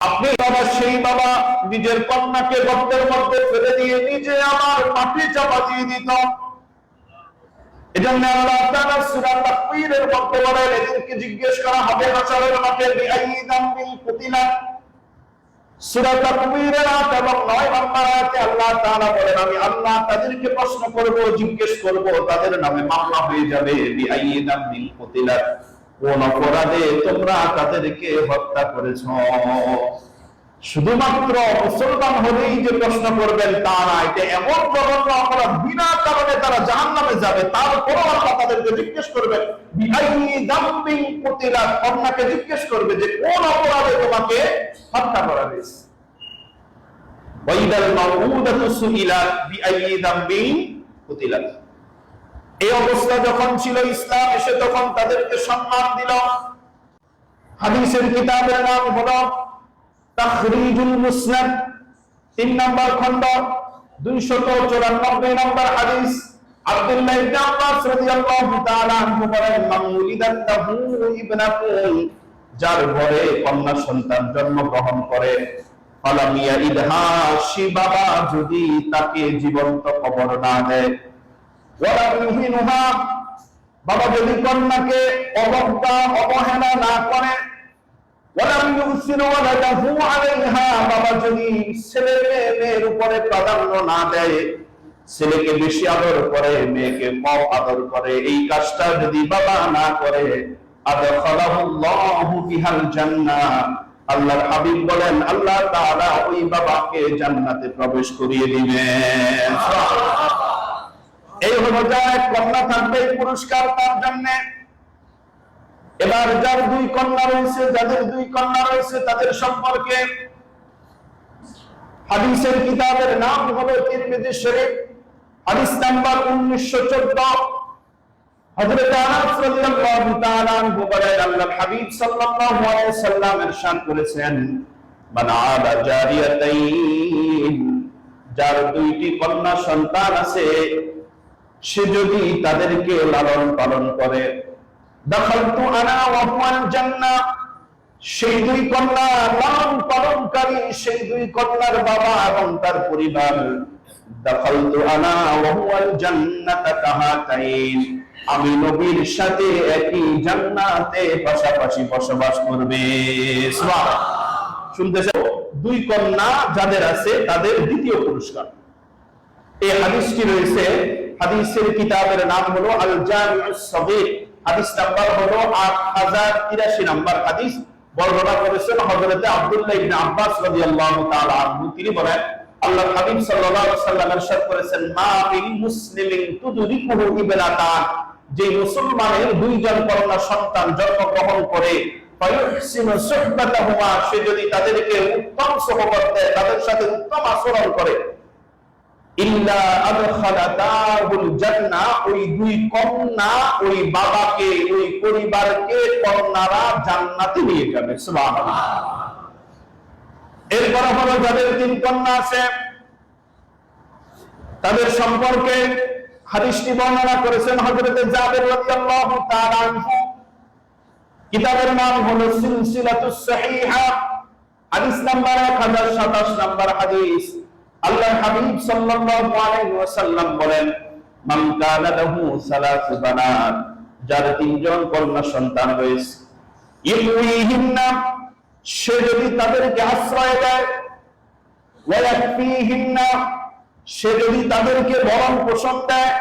আপনি বাবা সেই বাবা নিজের কন্যাকে গর্তের মধ্যে ফেলে দিয়ে নিজে আমার মাটি চাপা দিয়ে দিত। এজন্য আল্লাহ তাআলা সূরা তাকবীরের মধ্যে বলেন, এদেরকে জিজ্ঞেস করা হবে মাঠে বিআইয়ি যামবিন কুতিলা। সূরা তাকবীরের 8 এবং 9 নম্বর আয়াতে আল্লাহ তাআলা বলেন, আমি আল্লাহ তাদেরকে প্রশ্ন করব, জিজ্ঞেস করব, তাদের নামে মামলা হয়ে যাবে বিআইয়ি যামবিন কুতিলা। কোন অপরাধে তোমরা তাদেরকে হত্যা করেছ। শুধুমাত্র মুসলমান হলেই যে প্রশ্ন করবেন, তা না, এটা এমন জঘন্য অপরাধ বিনা কারণে তারা জাহান নামে যাবে তারপরও আল্লাহ তাদেরকে জিজ্ঞেস করবেন কন্যাকে জিজ্ঞেস করবে যে, কোন অপরাধে তোমাকে হত্যা করা হয়েছে? ওয়াইদাল মাউউদাতু সুইলাত বিআইয়ি যামবিন কুতিলাত। এই অবস্থা যখন ছিল, ইসলাম এসে তখন তাদেরকে সম্মান দিল। হাদিসের কিতাবের নাম হলো তাখরিজুল মুসনাদ, তিন নম্বর খণ্ড, দুইশত চুরানব্বই নম্বর হাদিস। যার সন্তান জন্মগ্রহণ করে যদি তাকে জীবন্ত কবর না দেয়। বাবা যদি কন্যাকে অবজ্ঞা, অবহেলা না করে বাবা যদি ছেলেকে মেয়ের উপরে প্রাধান্য না দেয়, ছেলেকে বেশি আদর করে, মেয়েকে কম আদর করে, এই কাজটা যদি বাবা না করে আল্লাহর হাবিব বলেন, আল্লাহ তাআলা ওই বাবাকে জান্নাতে প্রবেশ করিয়ে দিবেন। এই হলো যায় কন্যা থাকবে পুরস্কার তার জন্য। এবার যার দুই কন্যা রয়েছে, যাদের দুই কন্যা রয়েছে, তাদের সম্পর্কে হাদিসের কিতাবের নাম হলো তিরমিজি শরীফ, হাদিস নাম্বার 1914 হযরত আনাস রাদিয়াল্লাহু তাআলা আনহু বলেন, আল্লাহর হাবিব সাল্লাল্লাহু আলাইহি সাল্লাম ইরশাদ করেছেন আলা জারিয়াতাইন, যার দুইটি কন্যা সন্তান আছে সে যদি তাদেরকে লালন পালন করে আনা সেই দুই কন্যা লালন পালনকারী, সেই দুই কন্যার বাবা এবং তার পরিবার আমি নবীর সাথে একই জান্নাতে পাশাপাশি বসবাস করবে। শুনতেছে? দুই কন্যা যাদের আছে, তাদের দ্বিতীয় পুরস্কার। এই হাদিসটি রয়েছে হাদিসের কিতাবের নাম হলো আল জামিউস সগীর। হাদিস নাম্বার হলো 8083 নাম্বার হাদিস। বর্ণনা করেছেন হযরতে আব্দুল্লাহ ইবনে আব্বাস রাদিয়াল্লাহু তাআলা আনহু। তিনি বলেন, আল্লাহর হাবিব সাল্লাল্লাহু আলাইহি ওয়াসাল্লাম ইরশাদ করেছেন, মা মিন মুসলিমিন তুদরিকুহু ইবনাতান যে মুসলমানের দুইজন কন্যা সন্তান জন্মগ্রহণ করে সে যদি তাদেরকে উত্তম সহবত তাদের সাথে উত্তম আচরণ করে ইল্লা আদখালাতাহুল জান্নাহ, ওই দুই কন্যা ওই বাবাকে, ওই পরিবারকে কন্যারা জান্নাতে নিয়ে যাবে, সুবহানাল্লাহ। এরপর হলো যাদের তিন কন্যা আছে, তাদের সম্পর্কে হাদিসটি বর্ণনা করেছেন হযরতে জাবের রাদিয়াল্লাহু তাআলা আনহু। কিতাবের নাম হলো সিলসিলাতুস সহিহা, হাদিস নাম্বার 1027 নাম্বার হাদিস। আল্লাহর হাবিব সাল্লাল্লাহু আলাইহি ওয়াসাল্লাম বলেন, মান কানা লাহু সালাসু বানাত যার তিনজন কন্যা সন্তান রয়েছে। ইউইহিন্না সে যদি তাদেরকে আশ্রয় দেয় ওয়ায়াকফিহিন্না সে যদি তাদেরকে ভরণ পোষণ দেয়,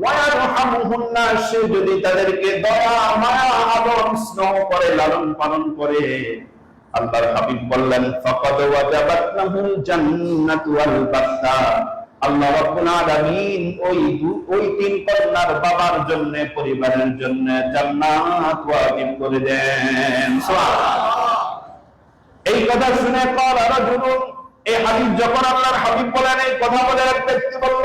ওয়ায়ারহামুহুন্না, সে যদি তাদেরকে দয়া, মায়া, আদর, স্নেহ করে, লালন পালন করে আল্লাহর হাবিব বললেন, ফাকাদ ওয়াজাবাত লাহুল জান্নাতু ওয়াল বাত্তা। আল্লাহ রাব্বুল আলামিন ওই ওই তিন কন্যার বাবার জন্য, পরিবারের জন্য জান্নাত ওয়াজিব করে দেন। সুবহানাল্লাহ। এই কথা শুনে কল আরও জুনুন এই হাবিব যখন আল্লাহর হাবিব বলেন, এই কথা বলে এক ব্যক্তি বলল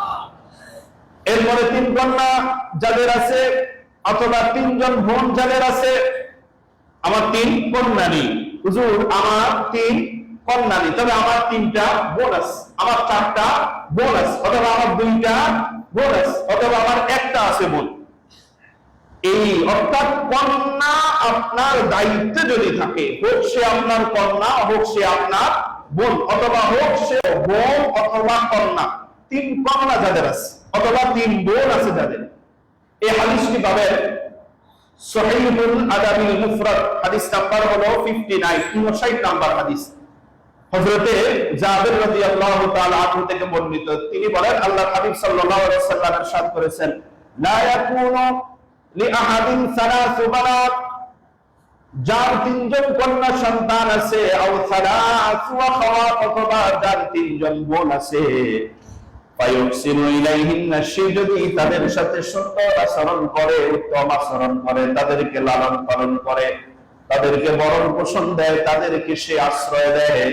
এরপরে তিন কন্যা যাদের আছে, অথবা তিনজন বোন যাদের আছে, আমার তিন কন্যা নেই হুজুর, আমার তিন কন্যা নেই তবে আমার তিনটা বোনাস আমার চারটা বোনাস অথবা আমার দুইটা বোনাস অথবা আমার একটা আছে বোন। এই, অর্থাৎ কন্যা আপনার দায়িত্বে যদি থাকে, হোক সে আপনার কন্যা, হোক সে আপনার বোন, অথবা হোক সে বোন অথবা কন্যা, তিন কন্যা যাদের আছে। অথবা তিন বোন আছে যাদের এই হাদিসটি পাবেন সহিহুল আদাবিল মুফরাদ হাদিস নাম্বার হলো 59 59 নাম্বার হাদিস হযরতে জাবের রাদিয়াল্লাহু তাআলা আনহু থেকে বর্ণিত তিনি বলেন আল্লাহর হাবিব সাল্লাল্লাহু আলাইহি ওয়াসাল্লাম ارشاد করেছেন লা ইয়াকুনু লি আহাদিন সালাসু বানাত যার তিনজন কন্যা সন্তান আছে আও সালাসু আখাওয়াত অথবা যার তিনজন বোন আছে ফায়ুকসিনু ইলাইহিন্না সে তাদের সাথে সুন্দর আচরণ করে, উত্তম আচরণ করে, তাদেরকে লালন পালন করে, তাদেরকে বরণ পোষণ দেয়, তাদেরকে সে আশ্রয় দেয়।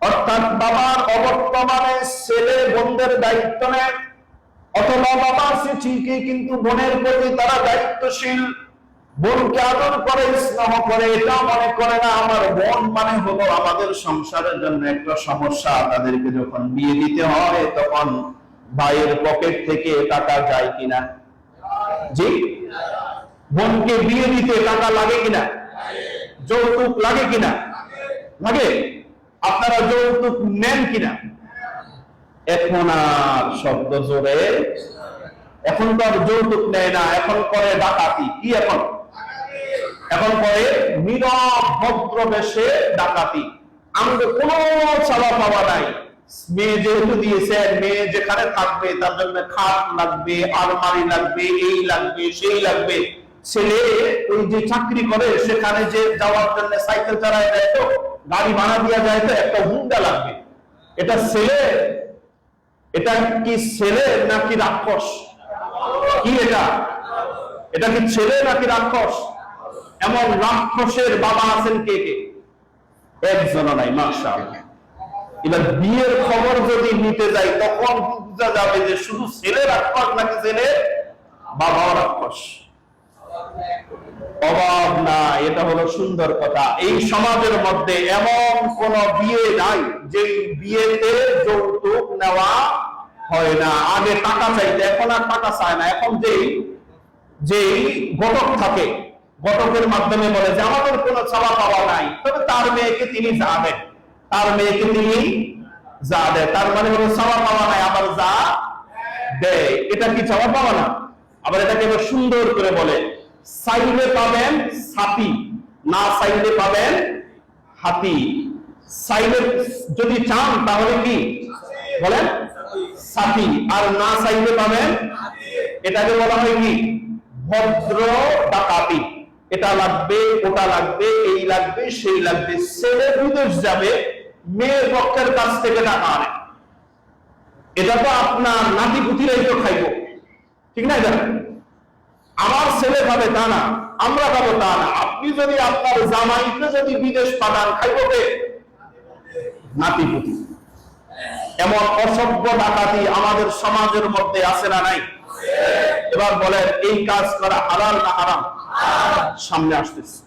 অর্থাৎ বাবার অবর্তমানে ছেলে বোনদের দায়িত্ব নেয়, অথবা বাবা সে ঠিকই, কিন্তু বোনের প্রতি তারা দায়িত্বশীল। বোনকে আদর করে, স্নেহ করে, এটা মনে করে না, আমার বোন মানে হলো আমাদের সংসারের জন্য একটা সমস্যা। তাদেরকে যখন বিয়ে দিতে হয়, তখন ভাইয়ের পকেট থেকে টাকা যায় কিনা? জি? বোনকে বিয়ে দিতে টাকা লাগে কিনা? যৌতুক লাগে কিনা? লাগে। আপনারা যৌতুক নেন কিনা? এখন আর শব্দ জোরে। এখন তো আর যৌতুক নেয় না, এখন করে ডাকাতি। কি এখন? এখন করে নীরব ভদ্র বেশে ডাকাতি। আমাদের কোনো চাওয়া পাওয়া নাই। মেয়ে যেহেতু দিয়েছেন মেয়ে যেখানে থাকবে, তার জন্য খাট লাগবে, আলমারি লাগবে, এই লাগবে, সেই লাগবে। ছেলে ওই যে চাকরি করে, সেখানে যে যাওয়ার জন্য সাইকেল চালায় দেয় তো, গাড়ি ভাড়া দেওয়া যায় তো, একটা হুন্ডা লাগবে। এটা ছেলে? এটা কি ছেলে নাকি রাক্ষস? কি এটা? এটা কি ছেলে নাকি রাক্ষস? এমন রাক্ষসের বাবা আছেন কে কে? একজন নাই মাসা এবার বিয়ের খবর যদি নিতে যাই, তখন বোঝা যাবে যে শুধু ছেলে রাক্ষস নাকি ছেলে বাবাও রাক্ষস? অভাব না, এটা হলো সুন্দর কথা। এই সমাজের মধ্যে এমন কোন বিয়ে নাই যে বিয়েতে যৌতুক নেওয়া হয় না। আগে টাকা চাইতে, এখন আর টাকা চায় না। এখন যেই যেই ঘটক থাকে ঘটকের মাধ্যমে বলে যে, আমাদের কোনো চাওয়া পাওয়া নাই। তবে তার মেয়েকে তিনি যা দেন। তার মেয়েকে তিনি যা দেয় তার মানে হলো চাওয়া পাওয়া নাই, আবার যা দেয়। এটা কি চাওয়া পাওয়া না? আবার এটাকে এবার সুন্দর করে বলে সাইলে পাবেন সাপি না সাইলে পাবেন হাতি। সাইলে যদি চান, তাহলে কি? বলেন সাপি আর না সাইলে পাবেন, এটাকে বলা হয় কি? ভদ্র ডাকাতি। এটা লাগবে, ওটা লাগবে, এই লাগবে, সেই লাগবে, ছেলে বিদেশ যাবে মেয়ের পক্ষের কাছ থেকে টাকা আনে। এটা তো আপনার নাতি পুতিরাই তো খাইব। ঠিক না, এটা? আমার ছেলে খাবে তা না, আমরা খাব তা না। আপনি যদি আপনার জামাইকে যদি বিদেশ পাঠান, খাইব কে? নাতি পুতি। এমন অসভ্য ডাকাতি আমাদের সমাজের মধ্যে আছে না নাই? এবার বলেন, এই কাজ করা হালাল না হারাম? সামনে আসতেছে।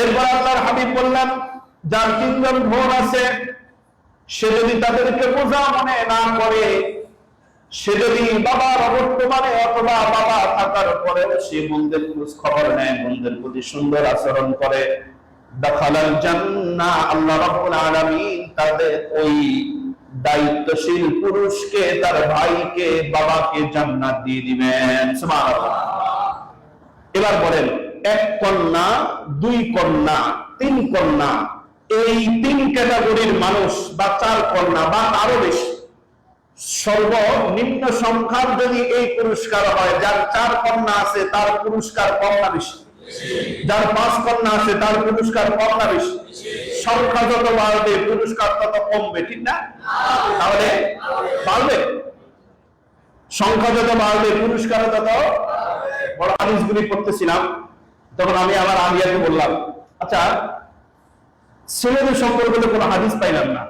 এরপর আল্লাহর হাবিব বললেন, যার তিনজন বোন আছে, সে যদি তাদেরকে বোঝা মনে না করে, সে যদি বাবার অবর্তমানে অথবা বাবা থাকার পরেও সে বোনদের খোঁজ খবর নেয় বোনদের প্রতি সুন্দর আচরণ করে, দখালাল জান্নাহ, আল্লাহ রাব্বুল আলামিন তাদের ওই দায়িত্বশীল পুরুষকে, তার ভাইকে, বাবাকে জান্নাত দিয়ে দিবেন। সুবহানাল্লাহ। এবার বলেন, এক কন্যা, দুই কন্যা, তিন কন্যা, এই তিন ক্যাটাগরির মানুষ বা চার কন্যা বা আরও বেশি, সর্বনিম্ন সংখ্যার যদি এই পুরস্কার হয়, যার চার কন্যা আছে তার পুরস্কার না বেশি, যার পাঁচ কন্যা আছে তার পুরস্কার না বেশি, সংখ্যা যত বাড়বে, পুরস্কার তত কমবে, ঠিক না? তাহলে বাড়বে, সংখ্যা যত বাড়বে, পুরস্কার তত বড় হাদিসগুলি পড়তেছিলাম তখন আমি আমার আলিয়াকে বললাম আচ্ছা ছেলেদের সম্পর্কে তো কোনো হাদিস পাইলাম না।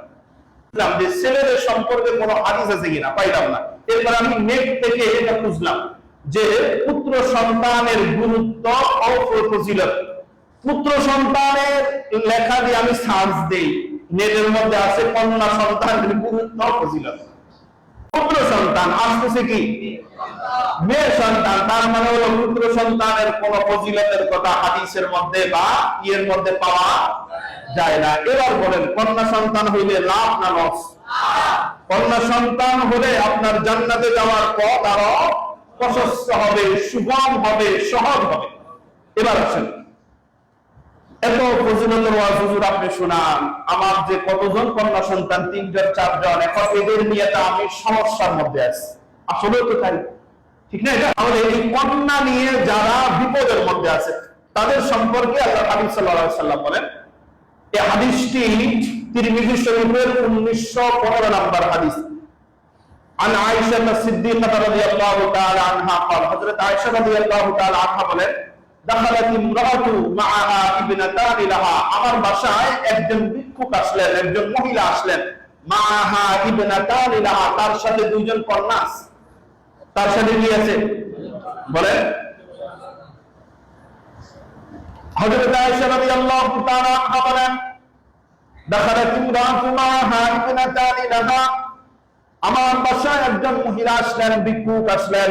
বুঝলাম যে ছেলেদের সম্পর্কে কোনো হাদিস আছে কিনা, পাইলাম না। এরপর আমি নেট থেকে এটা বুঝলাম যে পুত্র সন্তানের গুরুত্ব ফজিলত। পুত্র সন্তানের লেখা দিয়ে আমি সার্চ দেই, নেটের মধ্যে আছে কন্যা সন্তানের গুরুত্ব ফজিলত। পুত্র সন্তান আসতেছে কি? মেয়ে সন্তান, তার মানে হলো পুত্র সন্তানের কোন ফজিলতের কথা হাদিসের মধ্যে বা ইয়ের মধ্যে পাওয়া যায় না। এবার বলেন, কন্যা সন্তান হইলে লাভ না লস? কন্যা সন্তান হলে আপনার জান্নাতে যাওয়ার পথ আরও প্রশস্ত হবে, সুগম হবে, সহজ হবে। এবার আসেন। এত ফজিলতের ওয়াজ হুজুর আপনি শোনান আমার যে কতজন কন্যা সন্তান তিনজন চারজন এখন এদের নিয়ে তো আমি সমস্যার মধ্যে আছি আসলে তো তাই ঠিক না এটা তাহলে এই কন্যা নিয়ে যারা বিপদের মধ্যে আছে তাদের সম্পর্কে আল্লাহ হাবিব সাল্লাল্লাহু আলাইহি সাল্লাম বলেন এই হাদিসটি তিরমিজি শরীফের 1915 নম্বর হাদিস عن عائشة الصديقة رضي الله تعالى عنها قال حضرت عائشة رضي الله تعالى عنها বলেন আমার বাসায় একজন ভিক্ষুক আসলেন, একজন মহিলা আসলেন। মাহা ইবনাতান তার সাথে দুইজন কন্যা তার সাথে কি আছে? বলেন। আমার বাসায় একজন মহিলা আসলেন, ভিক্ষুক আসলেন।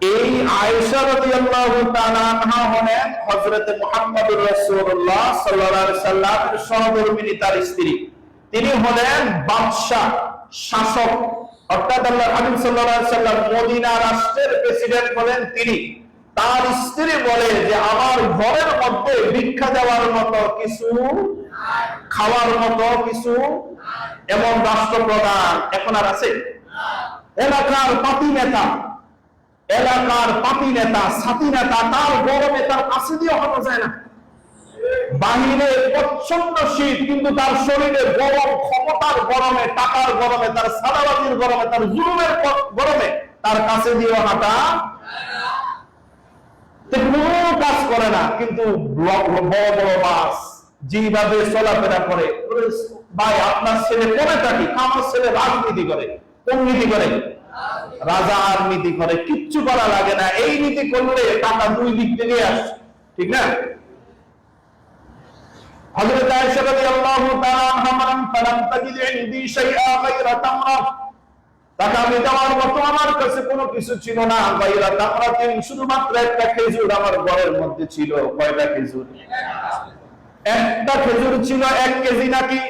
এই আয়েশা রাদিয়াল্লাহু তাআলা আনহা হলেন হযরত মুহাম্মদুর রাসূলুল্লাহ সাল্লাল্লাহু আলাইহি সাল্লামের সহধর্মিণী তার স্ত্রী। তিনি হলেন বাদশা শাসক। অর্থাৎ আল্লাহ হাবিব সাল্লাল্লাহু আলাইহি সাল্লাম মদিনা রাষ্ট্রের প্রেসিডেন্ট হলেন তিনি। তার স্ত্রী বলে যে আমার ঘরের মধ্যে ভিক্ষা দেওয়ার মতো কিছু খাওয়ার মতো কিছু এমন রাষ্ট্রপ্রধান এখন আর আছে? এলাকার পাতি নেতা এলাকার পাপি নেতা, সাথী নেতা, তার গরমে তার কাছে দিয়ে হতে যায় না। বাহিরে প্রচণ্ড শীত, কিন্তু তার শরীরে গরম, ক্ষমতার গরমে, টাকার গরমে, তার সাদাবাজির গরমে, তার জুলুমের গরমে তার কাছে দিয়ে হাঁটা কোনো কাজ করে না, কিন্তু বড় বড় বাস যেভাবে চলাফেরা করে ভাই, আপনার ছেলে কোনে থাকি আমার ছেলে রাজনীতি করে, কোন নীতি করে রাজার নীতি করে, কিচ্ছু করা লাগে না। এই নীতি করলে টাকা দুই দিক থেকে আসে। ঠিক না? কোনো কিছু ছিল না। শুধুমাত্র একটা আমার মধ্যে ছিল। একটা খেজুর ছিল এক কেজি নাকি?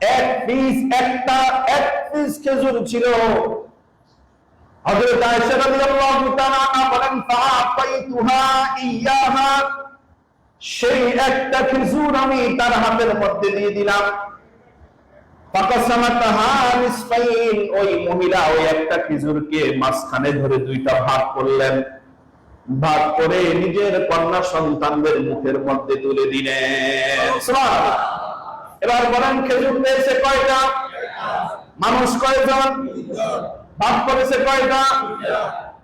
এক পিস একটা, এক পিস খেজুর ছিল। হযরত আয়েশা রাদিয়াল্লাহু তাআলা বলেন, ফাআতাইতুহা ইয়াহা সেই একটা খেজুর আমি তার হাতের মধ্যে দিয়ে দিলাম। ওই মহিলা ওই একটা খেজুরকে মাঝখানে ধরে দুইটা ভাগ করলেন। ভাগ করে নিজের কন্যা সন্তানদের মুখের মধ্যে তুলে দিলেন। এবার বলেন, খেজুর পেয়েছে কয়টা? মানুষ কয়জন? ভাগ করেছে কয়টা?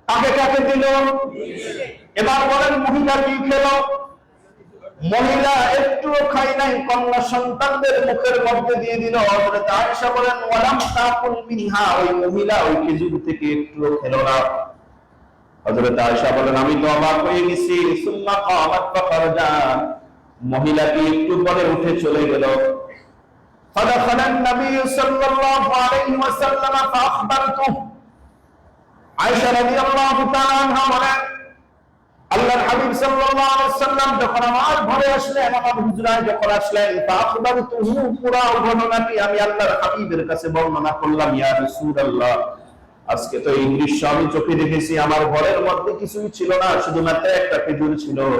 কাকে কাকে দিল? এবার বলেন, মহিলা কি খেলো? মহিলা খাই নাই, কন্যা সন্তানদের মুখের মধ্যে দিয়ে দিল। বলেন, ওয়ালাম তাকুল মিনহা ওই মহিলা ওই খেজুর থেকে একটুও খেলো না। হযরত বলেন, আমি তো অবাক হয়ে গেছি। সুম্মা কামাত ফাখারাজা মহিলাটি একটু পরে উঠে চলে গেল। فدخل النبي صلى الله عليه وسلم فأخبرته আয়েশা রাদিয়াল্লাহু তাআলা আনহা বলেন আল্লাহর হাবিব সাল্লাল্লাহু আলাইহি সাল্লাম যখন আমার ঘরে আসলেন আমার হুজরায় যখন আসলেন তাখবারু তুহু পুরা ঘটনাটি আমি আল্লাহর হাবিবের কাছে বর্ণনা করলাম ইয়া রাসূলুল্লাহ আজকে তো এই দৃশ্য আমি চোখে দেখেছি আমার ঘরের মধ্যে কিছুই ছিল না শুধুমাত্র একটা খেজুর ছিল ওই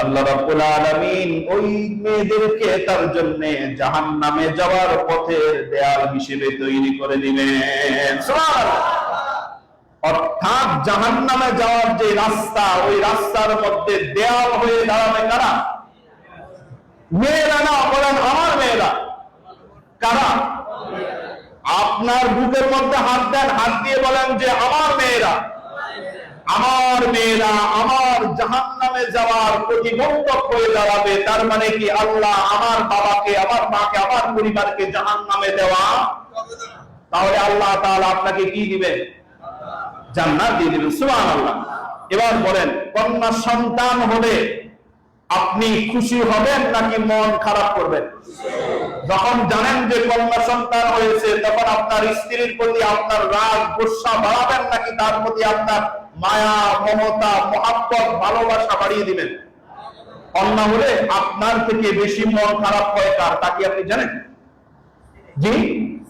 আল্লাহ রাব্বুল আলামিন ওই মেয়েদেরকে তার জন্য জাহান্নামে যাওয়ার পথের দেয়াল হিসেবে তৈরি করে দিবেন। অর্থাৎ জাহান নামে যাওয়ার যে রাস্তা, ওই রাস্তার মধ্যে দেয়াল হয়ে দাঁড়াবে কারা? মেয়েরা না, বলেন আমার মেয়েরা। কারা? আপনার বুকের মধ্যে হাত দেন, হাত দিয়ে বলেন যে আমার মেয়েরা। আমার মেয়েরা আমার জাহান নামে যাওয়ার প্রতিবন্ধক হয়ে দাঁড়াবে, তার মানে কি আল্লাহ আমার বাবাকে, আমার মাকে, আমার পরিবারকে জাহান নামে দেওয়া? তাহলে আল্লাহ তাআলা আপনাকে কি দিবেন দিয়ে দিবেন, সুবহানাল্লাহ। এবার বলেন, কন্যা সন্তান হলে আপনি খুশি হবেন নাকি মন খারাপ করবেন? যখন জানেন যে কন্যা সন্তান হয়েছে, তখন আপনার স্ত্রীর প্রতি আপনার রাগ, গোসা বাড়াবেন নাকি তার প্রতি আপনার মায়া, মমতা, মহাব্বত, ভালোবাসা বাড়িয়ে দিবেন। কন্যা হলে আপনার থেকে বেশি মন খারাপ হয় কার? তা কি আপনি জানেন? জি,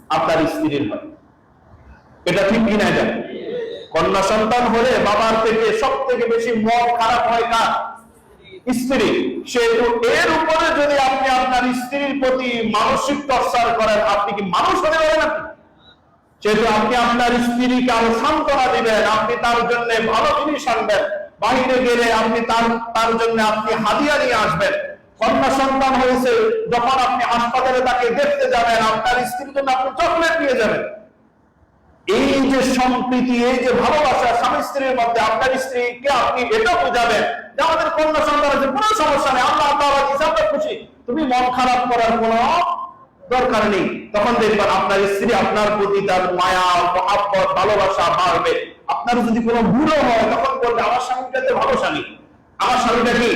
আপনার স্ত্রীর হয়। এটা ঠিক কিনা জানেন? কন্যা সন্তান হলে বাবার থেকে সব থেকে বেশি মন খারাপ হয় কার? স্ত্রী। সেহেতু এর উপরে যদি আপনি আপনার স্ত্রীর প্রতি মানসিক টর্চার করেন, আপনি কি মানুষ হতে পারেন আপনি যেহেতু আপনি আপনার স্ত্রীকে আরও সান্ত্বনা দিবেন, আপনি তার জন্য ভালো জিনিস আনবেন বাহিরে গেলে আপনি তার তার জন্য আপনি হাদিয়া নিয়ে আসবেন। কন্যা সন্তান হয়েছে, যখন আপনি হাসপাতালে তাকে দেখতে যাবেন, আপনার স্ত্রীর জন্য আপনি চকলেট নিয়ে যাবেন। এই যে সম্প্রীতি, এই যে ভালোবাসা স্বামী স্ত্রীর মধ্যে, আপনার স্ত্রীকে আপনি এটা বোঝাবেন যে আমাদের কন্যা সন্তান আছে, কোনো সমস্যা নেই। আল্লাহ তাআলা খুশি? তুমি মন খারাপ করার কোনো দরকার নেই। তখন দেখবেন আপনার স্ত্রী আপনার প্রতি তার মায়া, মহাব্বত, ভালোবাসা বাড়বে। আপনার যদি কোনো ভুলও হয়, তখন বলবে, আমার স্বামীটাতে ভালো স্বামী। আমার স্বামীটা কি?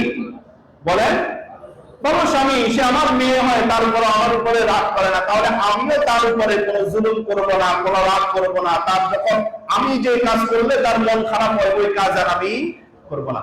বলেন, ভালো স্বামী, সে আমার মেয়ে হয়, তার উপর আমার উপরে রাগ করে না। তাহলে আমিও তার উপরে কোনো জুলুম করব না, কোনো রাগ করব না। তার যখন আমি যে কাজ করলে তার মন খারাপ হয়, ওই কাজ আর আমি করব না।